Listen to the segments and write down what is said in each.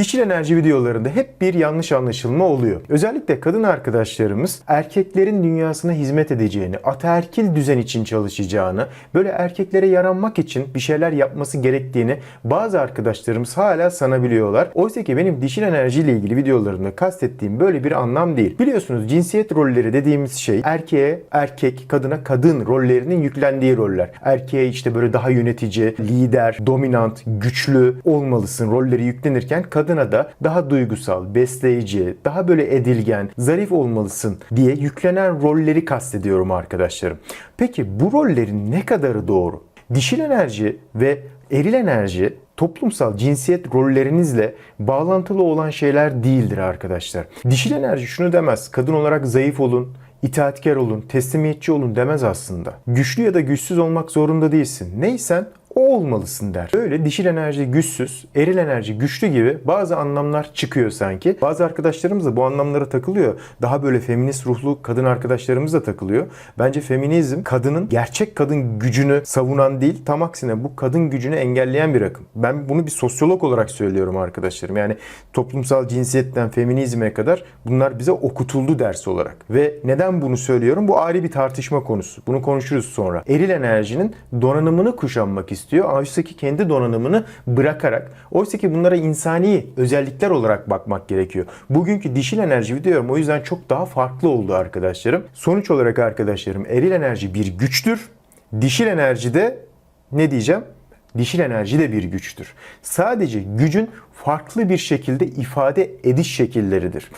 Dişil enerji videolarında hep bir yanlış anlaşılma oluyor. Özellikle kadın arkadaşlarımız erkeklerin dünyasına hizmet edeceğini, ataerkil düzen için çalışacağını, böyle erkeklere yaranmak için bir şeyler yapması gerektiğini bazı arkadaşlarımız hala sanabiliyorlar. Oysa ki benim dişil enerjiyle ilgili videolarımda kastettiğim böyle bir anlam değil. Biliyorsunuz cinsiyet rolleri dediğimiz şey erkeğe erkek, kadına kadın rollerinin yüklendiği roller. Erkeğe işte böyle daha yönetici, lider, dominant, güçlü olmalısın rolleri yüklenirken kadına da daha duygusal, besleyici, daha böyle edilgen, zarif olmalısın diye yüklenen rolleri kastediyorum arkadaşlarım. Peki bu rollerin ne kadarı doğru? Dişil enerji ve eril enerji toplumsal cinsiyet rollerinizle bağlantılı olan şeyler değildir arkadaşlar. Dişil enerji şunu demez. Kadın olarak zayıf olun, itaatkar olun, teslimiyetçi olun demez aslında. Güçlü ya da güçsüz olmak zorunda değilsin. Neysen o olmalısın der. Öyle dişil enerji güçsüz, eril enerji güçlü gibi bazı anlamlar çıkıyor sanki. Bazı arkadaşlarımız da bu anlamlara takılıyor. Daha böyle feminist ruhlu kadın arkadaşlarımız da takılıyor. Bence feminizm kadının gerçek kadın gücünü savunan değil, tam aksine bu kadın gücünü engelleyen bir akım. Ben bunu bir sosyolog olarak söylüyorum arkadaşlarım. Yani toplumsal cinsiyetten feminizme kadar bunlar bize okutuldu ders olarak. Ve neden bunu söylüyorum? Bu ayrı bir tartışma konusu. Bunu konuşuruz sonra. Eril enerjinin donanımını kuşanmak istiyor. Oysa ki kendi donanımını bırakarak, oysa ki bunlara insani özellikler olarak bakmak gerekiyor. Bugünkü dişil enerji videom o yüzden çok daha farklı oldu arkadaşlarım. Sonuç olarak arkadaşlarım eril enerji bir güçtür. Dişil enerji de ne diyeceğim? Dişil enerji de bir güçtür. Sadece gücün farklı bir şekilde ifade ediş şekilleridir.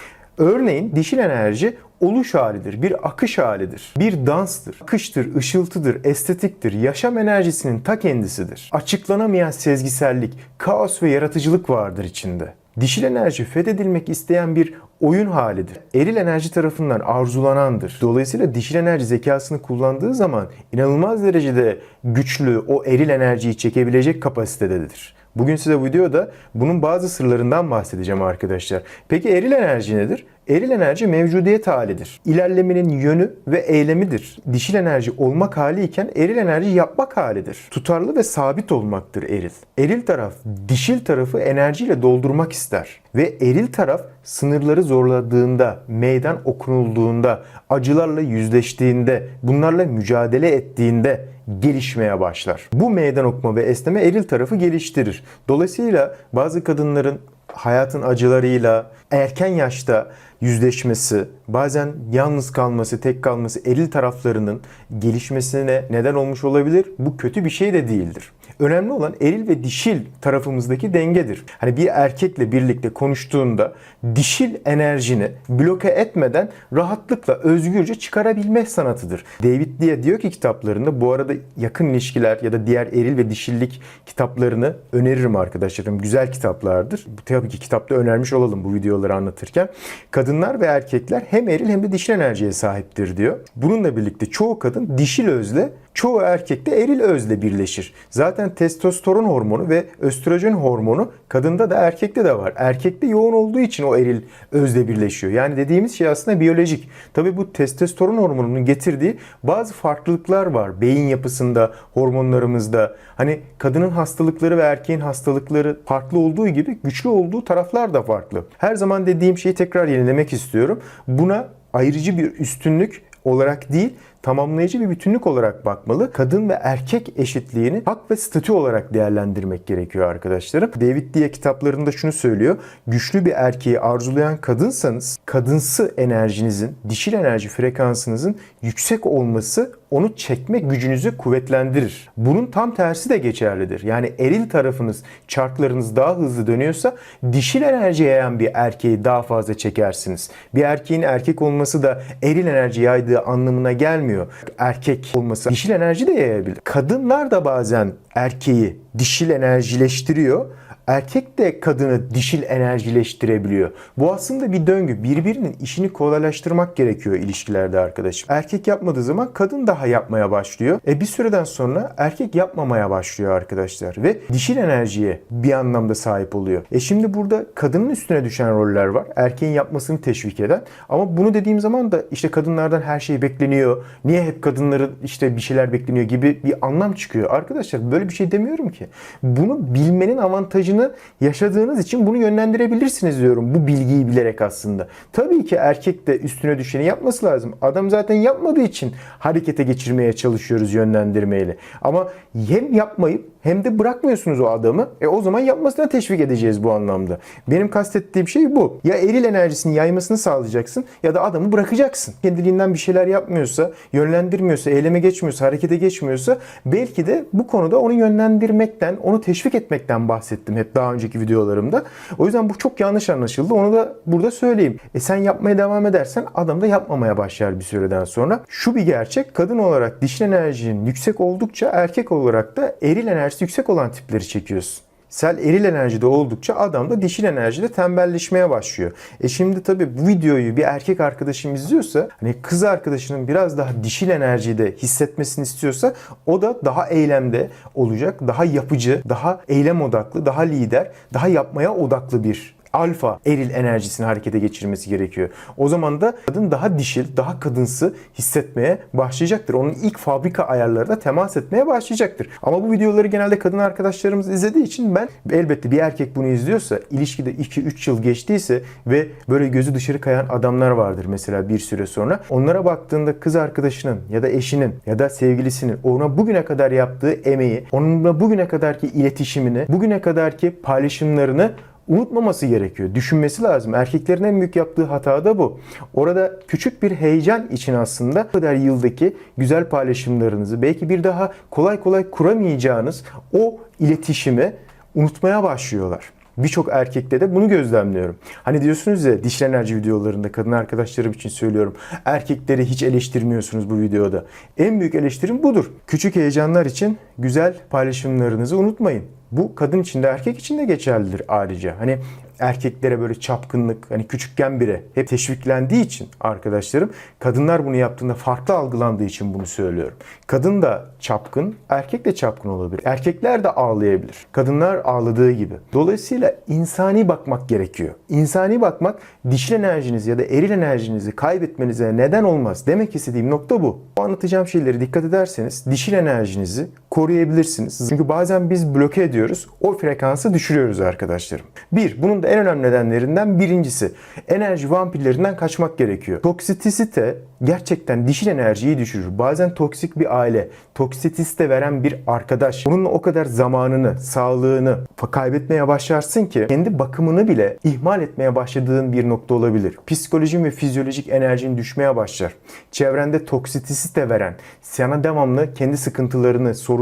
Örneğin dişil enerji oluş halidir, bir akış halidir, bir danstır, akıştır, ışıltıdır, estetiktir, yaşam enerjisinin ta kendisidir. Açıklanamayan sezgisellik, kaos ve yaratıcılık vardır içinde. Dişil enerji fethedilmek isteyen bir oyun halidir. Eril enerji tarafından arzulanandır. Dolayısıyla dişil enerji zekasını kullandığı zaman inanılmaz derecede güçlü o eril enerjiyi çekebilecek kapasitededir. Bugün size bu videoda bunun bazı sırlarından bahsedeceğim arkadaşlar. Peki eril enerji nedir? Eril enerji mevcudiyet halidir. İlerlemenin yönü ve eylemidir. Dişil enerji olmak hali iken eril enerji yapmak halidir. Tutarlı ve sabit olmaktır eril. Eril taraf dişil tarafı enerjiyle doldurmak ister. Ve eril taraf sınırları zorladığında, meydan okunulduğunda, acılarla yüzleştiğinde, bunlarla mücadele ettiğinde gelişmeye başlar. Bu meydan okuma ve esneme eril tarafı geliştirir. Dolayısıyla bazı kadınların hayatın acılarıyla erken yaşta yüzleşmesi, bazen yalnız kalması, tek kalması eril taraflarının gelişmesine neden olmuş olabilir. Bu kötü bir şey de değildir. Önemli olan eril ve dişil tarafımızdaki dengedir. Hani bir erkekle birlikte konuştuğunda dişil enerjini bloke etmeden rahatlıkla özgürce çıkarabilme sanatıdır. David Diye diyor ki kitaplarında bu arada yakın ilişkiler ya da diğer eril ve dişillik kitaplarını öneririm arkadaşlarım. Güzel kitaplardır. Tabii ki kitapta önermiş olalım bu videoları anlatırken. Kadınlar ve erkekler hem eril hem de dişil enerjiye sahiptir diyor. Bununla birlikte çoğu kadın dişil özle çoğu erkekte eril özle birleşir. Zaten testosteron hormonu ve östrojen hormonu kadında da erkekte de var. Erkekte yoğun olduğu için o eril özle birleşiyor. Yani dediğimiz şey aslında biyolojik. Tabii bu testosteron hormonunun getirdiği bazı farklılıklar var. Beyin yapısında, hormonlarımızda. Hani kadının hastalıkları ve erkeğin hastalıkları farklı olduğu gibi güçlü olduğu taraflar da farklı. Her zaman dediğim şeyi tekrar yenilemek istiyorum. Buna ayrıcı bir üstünlük olarak değil, tamamlayıcı bir bütünlük olarak bakmalı. Kadın ve erkek eşitliğini hak ve statü olarak değerlendirmek gerekiyor arkadaşlarım. David Diye kitaplarında şunu söylüyor. Güçlü bir erkeği arzulayan kadınsanız kadınsı enerjinizin, dişil enerji frekansınızın yüksek olması onu çekme gücünüzü kuvvetlendirir. Bunun tam tersi de geçerlidir. Yani eril tarafınız, çarklarınız daha hızlı dönüyorsa dişil enerji yayan bir erkeği daha fazla çekersiniz. Bir erkeğin erkek olması da eril enerji yaydığı anlamına gelmiyor. Erkek olması dişil enerji de yayabilir. Kadınlar da bazen erkeği dişil enerjileştiriyor. Erkek de kadını dişil enerjileştirebiliyor. Bu aslında bir döngü. Birbirinin işini kolaylaştırmak gerekiyor ilişkilerde arkadaşım. Erkek yapmadığı zaman kadın daha yapmaya başlıyor. E bir süreden sonra erkek yapmamaya başlıyor arkadaşlar. Ve dişil enerjiye bir anlamda sahip oluyor. E şimdi burada kadının üstüne düşen roller var. Erkeğin yapmasını teşvik eden. Ama bunu dediğim zaman da işte kadınlardan her şey bekleniyor. Niye hep kadınların işte bir şeyler bekleniyor gibi bir anlam çıkıyor. Arkadaşlar böyle bir şey demiyorum ki. Bunu bilmenin avantajı inancını yaşadığınız için bunu yönlendirebilirsiniz diyorum bu bilgiyi bilerek aslında. Tabii ki erkek de üstüne düşeni yapması lazım. Adam zaten yapmadığı için harekete geçirmeye çalışıyoruz yönlendirmeyle. Ama hem yapmayıp hem de bırakmıyorsunuz o adamı. E o zaman yapmasına teşvik edeceğiz bu anlamda. Benim kastettiğim şey bu. Ya eril enerjisini yaymasını sağlayacaksın ya da adamı bırakacaksın. Kendiliğinden bir şeyler yapmıyorsa, yönlendirmiyorsa, eyleme geçmiyorsa, harekete geçmiyorsa belki de bu konuda onu yönlendirmekten, onu teşvik etmekten bahsettim hep daha önceki videolarımda. O yüzden bu çok yanlış anlaşıldı. Onu da burada söyleyeyim. E sen yapmaya devam edersen adam da yapmamaya başlar bir süreden sonra. Şu bir gerçek. Kadın olarak dişil enerjinin yüksek oldukça erkek olarak da eril enerjisi yüksek olan tipleri çekiyorsun. Sel eril enerjide oldukça adam da dişil enerjide tembelleşmeye başlıyor. E şimdi tabii bu videoyu bir erkek arkadaşım izliyorsa hani kız arkadaşının biraz daha dişil enerjide hissetmesini istiyorsa o da daha eylemde olacak, daha yapıcı, daha eylem odaklı, daha lider, daha yapmaya odaklı bir alfa eril enerjisini harekete geçirmesi gerekiyor. O zaman da kadın daha dişil, daha kadınsı hissetmeye başlayacaktır. Onun ilk fabrika ayarlarına temas etmeye başlayacaktır. Ama bu videoları genelde kadın arkadaşlarımız izlediği için ben elbette bir erkek bunu izliyorsa, ilişkide 2-3 yıl geçtiyse ve böyle gözü dışarı kayan adamlar vardır mesela bir süre sonra. Onlara baktığında kız arkadaşının ya da eşinin ya da sevgilisinin ona bugüne kadar yaptığı emeği, onunla bugüne kadarki iletişimini, bugüne kadarki paylaşımlarını unutmaması gerekiyor. Düşünmesi lazım. Erkeklerin en büyük yaptığı hata da bu. Orada küçük bir heyecan için aslında bu kadar yıldaki güzel paylaşımlarınızı belki bir daha kolay kolay kuramayacağınız o iletişimi unutmaya başlıyorlar. Birçok erkekte de bunu gözlemliyorum. Hani diyorsunuz ya dişil enerji videolarında kadın arkadaşlarım için söylüyorum. Erkekleri hiç eleştirmiyorsunuz bu videoda. En büyük eleştirim budur. Küçük heyecanlar için güzel paylaşımlarınızı unutmayın. Bu kadın için de erkek için de geçerlidir ayrıca. Hani erkeklere böyle çapkınlık hani küçükken bile hep teşviklendiği için arkadaşlarım kadınlar bunu yaptığında farklı algılandığı için bunu söylüyorum. Kadın da çapkın, erkek de çapkın olabilir. Erkekler de ağlayabilir. Kadınlar ağladığı gibi. Dolayısıyla insani bakmak gerekiyor. İnsani bakmak dişil enerjinizi ya da eril enerjinizi kaybetmenize neden olmaz. Demek istediğim nokta bu. Bu anlatacağım şeyleri dikkat ederseniz dişil enerjinizi koruyabilirsiniz. Çünkü bazen biz bloke ediyoruz. O frekansı düşürüyoruz arkadaşlarım. Bir, bunun da en önemli nedenlerinden birincisi enerji vampirlerinden kaçmak gerekiyor. Toksisite gerçekten dişil enerjiyi düşürür. Bazen toksik bir aile, toksisite veren bir arkadaş, bununla o kadar zamanını, sağlığını kaybetmeye başlarsın ki kendi bakımını bile ihmal etmeye başladığın bir nokta olabilir. Psikolojin ve fizyolojik enerjin düşmeye başlar. Çevrende toksisite veren, sana devamlı kendi sıkıntılarını, sorunlarını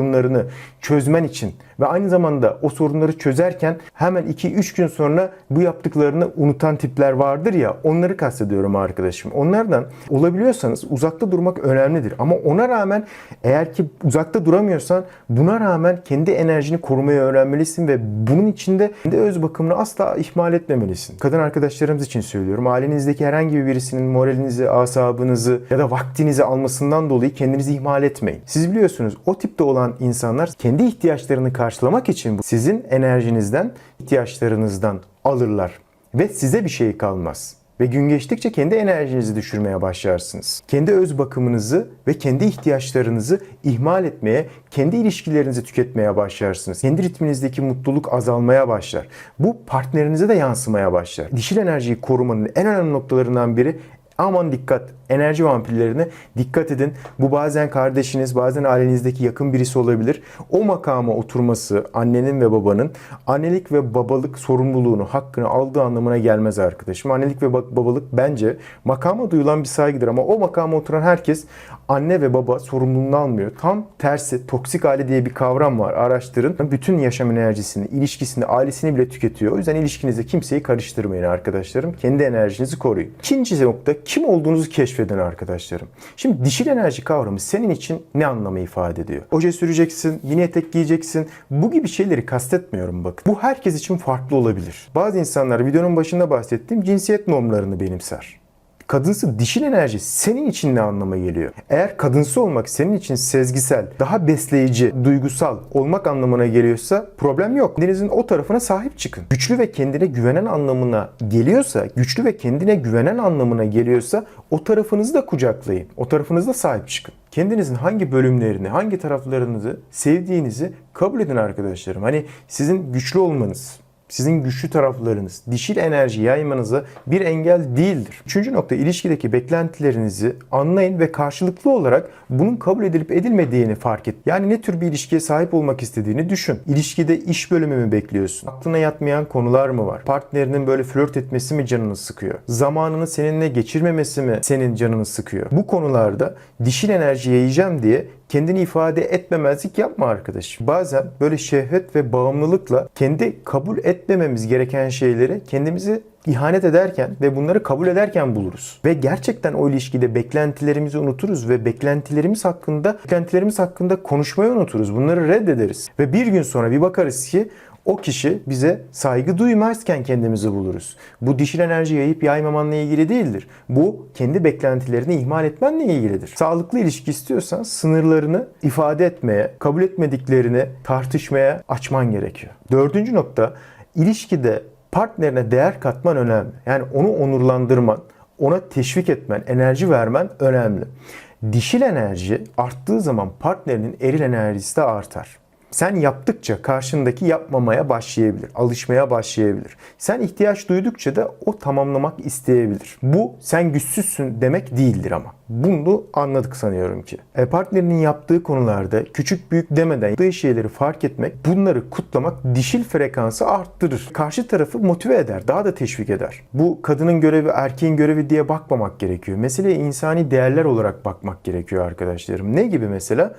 çözmen için ve aynı zamanda o sorunları çözerken hemen 2-3 gün sonra bu yaptıklarını unutan tipler vardır ya onları kastediyorum arkadaşım. Onlardan olabiliyorsanız uzakta durmak önemlidir. Ama ona rağmen eğer ki uzakta duramıyorsan buna rağmen kendi enerjini korumayı öğrenmelisin ve bunun içinde kendi öz bakımını asla ihmal etmemelisin. Kadın arkadaşlarımız için söylüyorum. Ailenizdeki herhangi birisinin moralinizi, asabınızı ya da vaktinizi almasından dolayı kendinizi ihmal etmeyin. Siz biliyorsunuz o tipte olan insanlar kendi ihtiyaçlarını karşılamak için sizin enerjinizden, ihtiyaçlarınızdan alırlar ve size bir şey kalmaz. Ve gün geçtikçe kendi enerjinizi düşürmeye başlarsınız. Kendi öz bakımınızı ve kendi ihtiyaçlarınızı ihmal etmeye, kendi ilişkilerinizi tüketmeye başlarsınız. Kendi ritminizdeki mutluluk azalmaya başlar. Bu partnerinize de yansımaya başlar. Dişil enerjiyi korumanın en önemli noktalarından biri Aman dikkat enerji vampirlerine dikkat edin. Bu bazen kardeşiniz, bazen ailenizdeki yakın birisi olabilir. O makama oturması annenin ve babanın annelik ve babalık sorumluluğunu, hakkını aldığı anlamına gelmez arkadaşım. Annelik ve babalık bence makama duyulan bir saygıdır ama o makama oturan herkes anne ve baba sorumluluğunu almıyor. Tam tersi toksik aile diye bir kavram var. Araştırın. Bütün yaşam enerjisini, ilişkisini, ailesini bile tüketiyor. O yüzden ilişkinizde kimseyi karıştırmayın arkadaşlarım. Kendi enerjinizi koruyun. İkinci nokta kim olduğunuzu keşfedin arkadaşlarım. Şimdi dişil enerji kavramı senin için ne anlamı ifade ediyor? Oje süreceksin, yine etek giyeceksin. Bu gibi şeyleri kastetmiyorum bak. Bu herkes için farklı olabilir. Bazı insanlar videonun başında bahsettiğim cinsiyet normlarını benimser kadınsı dişil enerji senin için ne anlama geliyor? Eğer kadınsı olmak senin için sezgisel, daha besleyici, duygusal olmak anlamına geliyorsa problem yok. Denizin o tarafına sahip çıkın. Güçlü ve kendine güvenen anlamına geliyorsa, güçlü ve kendine güvenen anlamına geliyorsa o tarafınızı da kucaklayın. O tarafınızda sahip çıkın. kendinizin hangi bölümlerini, hangi taraflarınızı sevdiğinizi kabul edin arkadaşlarım. Hani sizin güçlü olmanız, sizin güçlü taraflarınız, dişil enerji yaymanıza bir engel değildir. Üçüncü nokta ilişkideki beklentilerinizi anlayın ve karşılıklı olarak bunun kabul edilip edilmediğini fark et. Yani ne tür bir ilişkiye sahip olmak istediğini düşün. İlişkide iş bölümü mü bekliyorsun? Aklına yatmayan konular mı var? Partnerinin böyle flört etmesi mi canını sıkıyor? Zamanını seninle geçirmemesi mi senin canını sıkıyor? Bu konularda dişil enerji yayacağım diye kendini ifade etmemezlik yapma arkadaşım. Bazen böyle şehvet ve bağımlılıkla kendi kabul etmememiz gereken şeyleri kendimizi ihanet ederken ve bunları kabul ederken buluruz. Ve gerçekten o ilişkide beklentilerimizi unuturuz ve beklentilerimiz hakkında beklentilerimiz hakkında konuşmayı unuturuz. Bunları reddederiz. Ve bir gün sonra bir bakarız ki o kişi bize saygı duymazken kendimizi buluruz. Bu dişil enerji yayıp yaymamanla ilgili değildir. Bu kendi beklentilerini ihmal etmenle ilgilidir. Sağlıklı ilişki istiyorsan sınırlarını ifade etmeye, kabul etmediklerini tartışmaya açman gerekiyor. Dördüncü nokta ilişkide partnerine değer katman önemli. Yani onu onurlandırman, ona teşvik etmen, enerji vermen önemli. Dişil enerji arttığı zaman partnerinin eril enerjisi de artar. Sen yaptıkça karşındaki yapmamaya başlayabilir, alışmaya başlayabilir. Sen ihtiyaç duydukça da o tamamlamak isteyebilir. Bu sen güçsüzsün demek değildir ama. Bunu anladık sanıyorum ki. E, partnerinin yaptığı konularda küçük büyük demeden yaptığı şeyleri fark etmek, bunları kutlamak dişil frekansı arttırır. Karşı tarafı motive eder, daha da teşvik eder. Bu kadının görevi, erkeğin görevi diye bakmamak gerekiyor. Meseleye insani değerler olarak bakmak gerekiyor arkadaşlarım. Ne gibi mesela?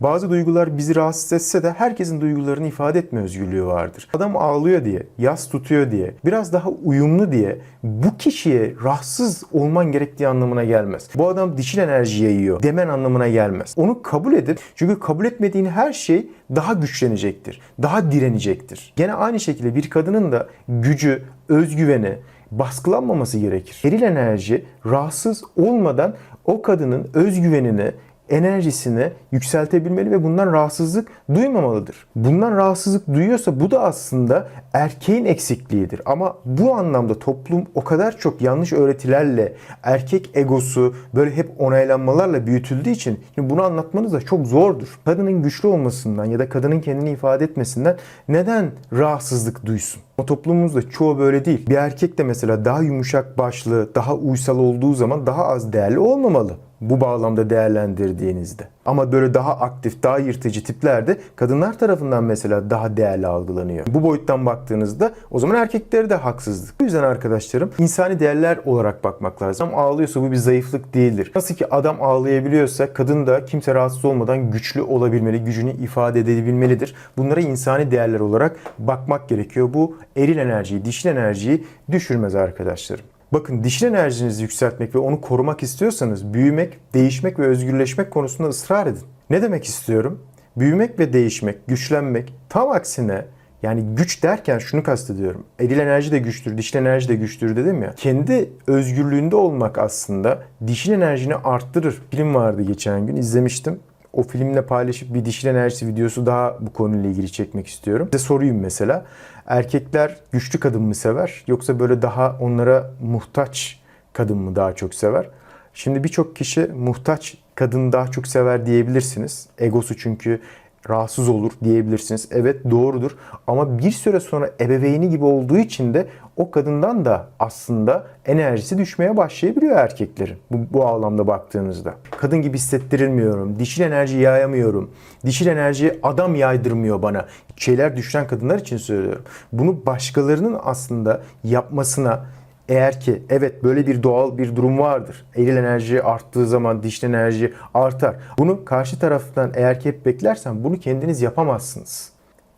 Bazı duygular bizi rahatsız etse de herkesin duygularını ifade etme özgürlüğü vardır. Adam ağlıyor diye, yas tutuyor diye, biraz daha uyumlu diye bu kişiye rahatsız olman gerektiği anlamına gelmez. Bu adam dişil enerji yayıyor demen anlamına gelmez. Onu kabul edip çünkü kabul etmediğin her şey daha güçlenecektir. Daha direnecektir. Gene aynı şekilde bir kadının da gücü, özgüveni, baskılanmaması gerekir. Eril enerji rahatsız olmadan o kadının özgüvenini, enerjisini yükseltebilmeli ve bundan rahatsızlık duymamalıdır. Bundan rahatsızlık duyuyorsa bu da aslında erkeğin eksikliğidir. Ama bu anlamda toplum o kadar çok yanlış öğretilerle erkek egosu böyle hep onaylanmalarla büyütüldüğü için bunu anlatmanız da çok zordur. Kadının güçlü olmasından ya da kadının kendini ifade etmesinden neden rahatsızlık duysun? O toplumumuzda çoğu böyle değil. Bir erkek de mesela daha yumuşak başlı, daha uysal olduğu zaman daha az değerli olmamalı bu bağlamda değerlendirdiğinizde. Ama böyle daha aktif, daha yırtıcı tiplerde kadınlar tarafından mesela daha değerli algılanıyor. Bu boyuttan baktığınızda o zaman erkekleri de haksızlık. Bu yüzden arkadaşlarım insani değerler olarak bakmak lazım. Adam ağlıyorsa bu bir zayıflık değildir. Nasıl ki adam ağlayabiliyorsa kadın da kimse rahatsız olmadan güçlü olabilmeli, gücünü ifade edebilmelidir. Bunlara insani değerler olarak bakmak gerekiyor. Bu eril enerjiyi, dişil enerjiyi düşürmez arkadaşlarım. Bakın dişil enerjinizi yükseltmek ve onu korumak istiyorsanız büyümek, değişmek ve özgürleşmek konusunda ısrar edin. Ne demek istiyorum? Büyümek ve değişmek, güçlenmek tam aksine yani güç derken şunu kastediyorum. Eril enerji de güçtür, dişil enerji de güçtür dedim ya. Kendi özgürlüğünde olmak aslında dişil enerjini arttırır. Film vardı geçen gün izlemiştim. O filmle paylaşıp bir dişil enerjisi videosu daha bu konuyla ilgili çekmek istiyorum. Size sorayım mesela. Erkekler güçlü kadın mı sever yoksa böyle daha onlara muhtaç kadın mı daha çok sever? Şimdi birçok kişi muhtaç kadın daha çok sever diyebilirsiniz. Egosu çünkü rahatsız olur diyebilirsiniz. Evet doğrudur ama bir süre sonra ebeveyni gibi olduğu için de o kadından da aslında enerjisi düşmeye başlayabiliyor erkeklerin bu, bu bağlamda baktığınızda. Kadın gibi hissettirilmiyorum, dişil enerji yayamıyorum, dişil enerji adam yaydırmıyor bana. Şeyler düşen kadınlar için söylüyorum. Bunu başkalarının aslında yapmasına, eğer ki evet böyle bir doğal bir durum vardır. Eril enerji arttığı zaman dişli enerji artar. Bunu karşı taraftan eğer ki hep beklersen bunu kendiniz yapamazsınız.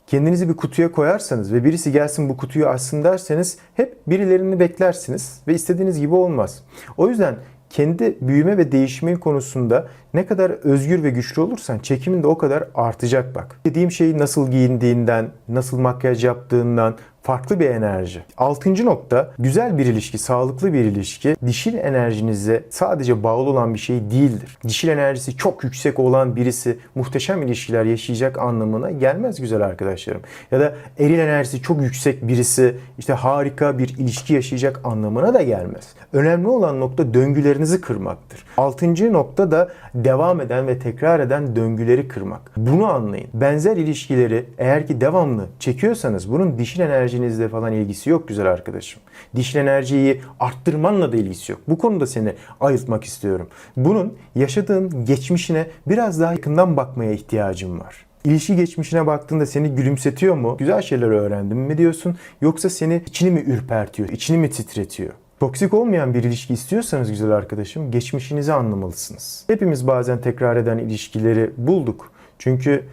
Kendinizi bir kutuya koyarsanız ve birisi gelsin bu kutuyu açsın derseniz hep birilerini beklersiniz ve istediğiniz gibi olmaz. O yüzden kendi büyüme ve değişimin konusunda ne kadar özgür ve güçlü olursan çekimin de o kadar artacak bak. Dediğim şeyi nasıl giyindiğinden, nasıl makyaj yaptığından, farklı bir enerji. Altıncı nokta güzel bir ilişki, sağlıklı bir ilişki dişil enerjinize sadece bağlı olan bir şey değildir. Dişil enerjisi çok yüksek olan birisi muhteşem ilişkiler yaşayacak anlamına gelmez güzel arkadaşlarım. Ya da eril enerjisi çok yüksek birisi işte harika bir ilişki yaşayacak anlamına da gelmez. Önemli olan nokta döngülerinizi kırmaktır. Altıncı nokta da devam eden ve tekrar eden döngüleri kırmak. Bunu anlayın. Benzer ilişkileri eğer ki devamlı çekiyorsanız bunun dişil enerjinizle falan ilgisi yok güzel arkadaşım. Dişil enerjiyi arttırmanla da ilgisi yok. Bu konuda seni ayıltmak istiyorum. Bunun yaşadığın geçmişine biraz daha yakından bakmaya ihtiyacım var. İlişki geçmişine baktığında seni gülümsetiyor mu? Güzel şeyler öğrendim mi diyorsun? Yoksa seni içini mi ürpertiyor, içini mi titretiyor? Toksik olmayan bir ilişki istiyorsanız güzel arkadaşım, geçmişinizi anlamalısınız. Hepimiz bazen tekrar eden ilişkileri bulduk. Çünkü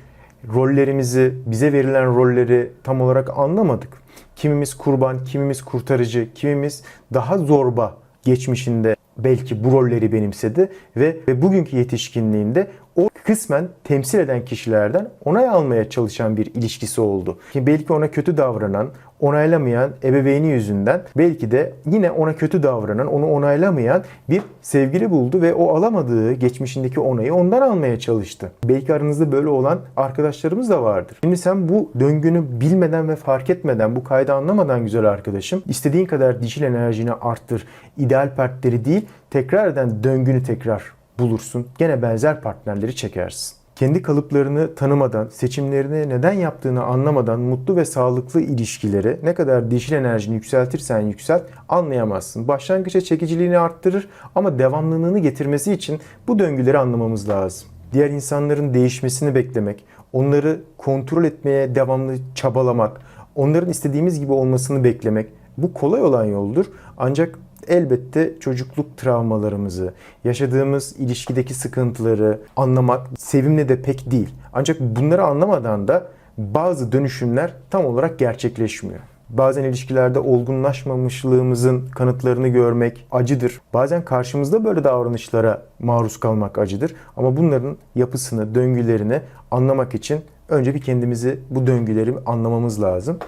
rollerimizi, bize verilen rolleri tam olarak anlamadık. Kimimiz kurban, kimimiz kurtarıcı, kimimiz daha zorba geçmişinde belki bu rolleri benimsedi ve, ve bugünkü yetişkinliğinde o kısmen temsil eden kişilerden onay almaya çalışan bir ilişkisi oldu. Ki belki ona kötü davranan, onaylamayan ebeveyni yüzünden belki de yine ona kötü davranan, onu onaylamayan bir sevgili buldu ve o alamadığı geçmişindeki onayı ondan almaya çalıştı. Belki aranızda böyle olan arkadaşlarımız da vardır. Şimdi sen bu döngünü bilmeden ve fark etmeden, bu kaydı anlamadan güzel arkadaşım, istediğin kadar dişil enerjini arttır. İdeal partneri değil, tekrar eden döngünü tekrar bulursun. Gene benzer partnerleri çekersin. Kendi kalıplarını tanımadan, seçimlerini neden yaptığını anlamadan mutlu ve sağlıklı ilişkileri ne kadar dişil enerjini yükseltirsen yükselt anlayamazsın. Başlangıçta çekiciliğini arttırır ama devamlılığını getirmesi için bu döngüleri anlamamız lazım. Diğer insanların değişmesini beklemek, onları kontrol etmeye devamlı çabalamak, onların istediğimiz gibi olmasını beklemek bu kolay olan yoldur. Ancak elbette çocukluk travmalarımızı, yaşadığımız ilişkideki sıkıntıları anlamak sevimli de pek değil. Ancak bunları anlamadan da bazı dönüşümler tam olarak gerçekleşmiyor. Bazen ilişkilerde olgunlaşmamışlığımızın kanıtlarını görmek acıdır. Bazen karşımızda böyle davranışlara maruz kalmak acıdır. Ama bunların yapısını, döngülerini anlamak için önce bir kendimizi bu döngüleri anlamamız lazım.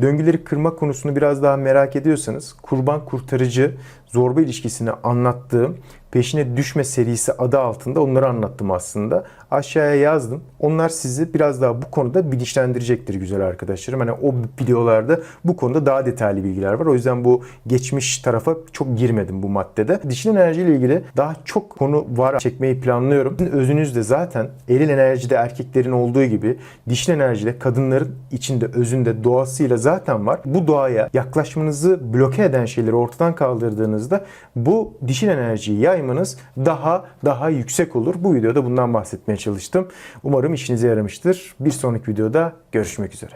Döngüleri kırma konusunu biraz daha merak ediyorsanız kurban kurtarıcı zorba ilişkisini anlattığım peşine düşme serisi adı altında onları anlattım aslında. Aşağıya yazdım. Onlar sizi biraz daha bu konuda bilinçlendirecektir güzel arkadaşlarım. Hani o videolarda bu konuda daha detaylı bilgiler var. O yüzden bu geçmiş tarafa çok girmedim bu maddede. Dişil enerji ile ilgili daha çok konu var çekmeyi planlıyorum. Sizin özünüzde zaten eril enerjide erkeklerin olduğu gibi dişil enerjide kadınların içinde özünde doğasıyla zaten var. Bu doğaya yaklaşmanızı bloke eden şeyleri ortadan kaldırdığınızda bu dişil enerjiyi yaymanız daha daha yüksek olur. Bu videoda bundan bahsetmeye çalıştım. Umarım işinize yaramıştır. Bir sonraki videoda görüşmek üzere.